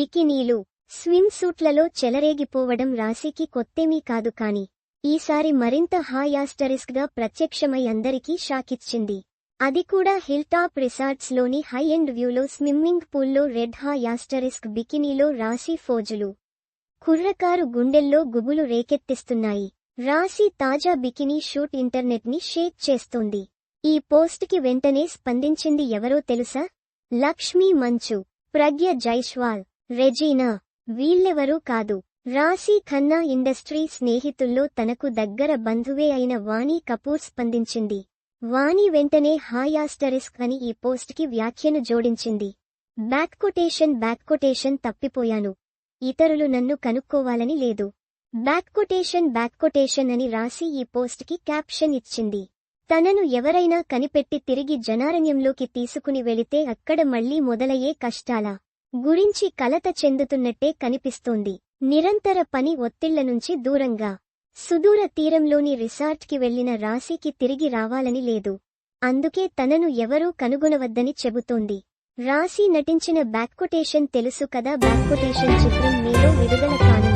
బికినీలు swim సూట్లలో చెలరేగిపోవడం రాశికి కొత్తేమీ కాదు కాని ఈసారి మరింత హాయాస్టరిస్క్గా ప్రత్యక్షమై అందరికీ షాకిచ్చింది. అది కూడా హిల్ టాప్ హై ఎండ్ వ్యూలో స్విమ్మింగ్ పూల్లో రెడ్ హాయాస్టరిస్క్ బికినీలో రాశి ఫోజులు. కుర్రకారు గుండెల్లో గుబులు రేకెత్తిస్తున్నాయి. రాశి తాజా బికినీ షూట్ ఇంటర్నెట్ని షేక్ చేస్తోంది. ఈ పోస్ట్కి వెంటనే స్పందించింది ఎవరో తెలుసా? లక్ష్మీ మంచు ప్రజ్ఞ జైష్వాల్. రెజీనా. వీళ్ళెవరూ కాదు. రాశీ ఖన్నా ఇండస్ట్రీ స్నేహితుల్లో తనకు దగ్గర బంధువే అయిన వాణి కపూర్ స్పందించింది. వాణి వెంటనే హాయాస్టరిస్క్ అని ఈ పోస్ట్కి వ్యాఖ్యను జోడించింది. బ్యాక్ కొటేషన్ బ్యాక్ కొటేషన్ తప్పిపోయాను. ఇతరులు నన్ను కనుక్కోవాలని లేదు. బ్యాక్ కొటేషన్ బ్యాక్ కొటేషన్ అని రాసి ఈ పోస్ట్కి క్యాప్షన్ ఇచ్చింది. తనను ఎవరైనా కనిపెట్టి తిరిగి జనారణ్యంలోకి తీసుకుని వెళితే అక్కడ మళ్ళీ మొదలయ్యే కష్టాలా గురించి కలత చెందుతున్నట్టే కనిపిస్తోంది. నిరంతర పని ఒత్తిళ్ళ నుంచి దూరంగా. సుదూర తీరంలోని రిసార్ట్కి వెళ్ళిన రాశికి తిరిగి రావాలని లేదు. అందుకే తనను ఎవరూ కనుగొనవద్దని చెబుతోంది. రాశి నటించిన బ్యాక్కొటేషన్ తెలుసు కదా? బ్యాక్కొటేషన్ చిత్రం మీలో విడుదల కాను